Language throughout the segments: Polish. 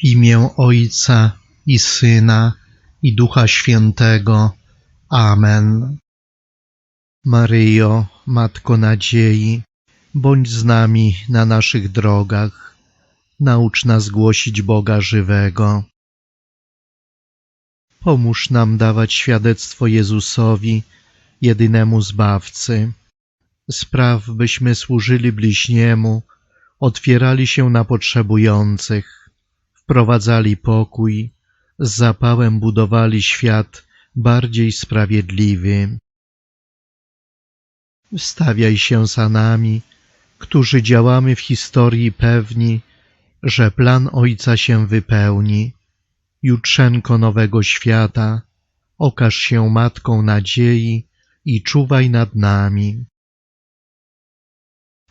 W imię Ojca i Syna i Ducha Świętego. Amen. Maryjo, Matko Nadziei, bądź z nami na naszych drogach. Naucz nas głosić Boga żywego. Pomóż nam dawać świadectwo Jezusowi, jedynemu Zbawcy. Spraw, byśmy służyli bliźniemu, otwierali się na potrzebujących, wprowadzali pokój, z zapałem budowali świat bardziej sprawiedliwy. Wstawiaj się za nami, którzy działamy w historii pewni, że plan Ojca się wypełni. Jutrzenko nowego świata, okaż się Matką nadziei i czuwaj nad nami.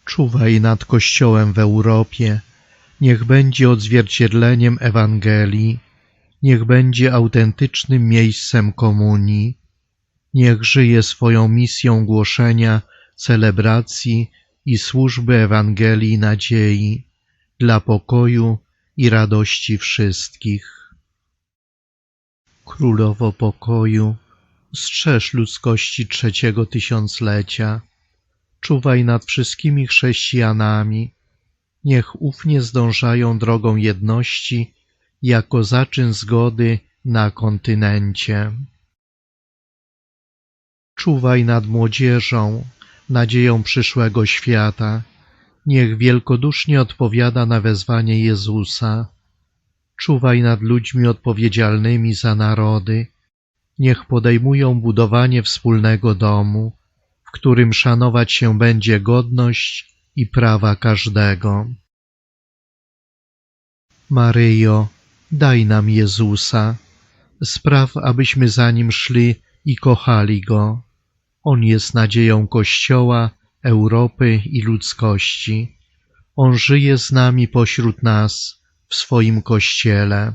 Czuwaj nad Kościołem w Europie, niech będzie odzwierciedleniem Ewangelii, niech będzie autentycznym miejscem komunii, niech żyje swoją misją głoszenia, celebracji i służby Ewangelii nadziei dla pokoju i radości wszystkich. Królowo pokoju, strzeż ludzkości trzeciego tysiąclecia, czuwaj nad wszystkimi chrześcijanami, niech ufnie zdążają drogą jedności jako zaczyn zgody na kontynencie. Czuwaj nad młodzieżą, nadzieją przyszłego świata, niech wielkodusznie odpowiada na wezwanie Jezusa. Czuwaj nad ludźmi odpowiedzialnymi za narody, niech podejmują budowanie wspólnego domu, w którym szanować się będzie godność i prawa każdego. Maryjo, daj nam Jezusa, spraw, abyśmy za Nim szli i kochali Go. On jest nadzieją Kościoła, Europy i ludzkości. On żyje z nami pośród nas w swoim Kościele.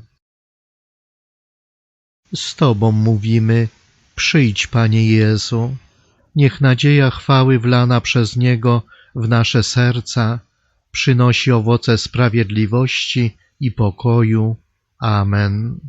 Z Tobą mówimy, przyjdź, Panie Jezu. Niech nadzieja chwały wlana przez Niego w nasze serca przynosi owoce sprawiedliwości i pokoju. Amen.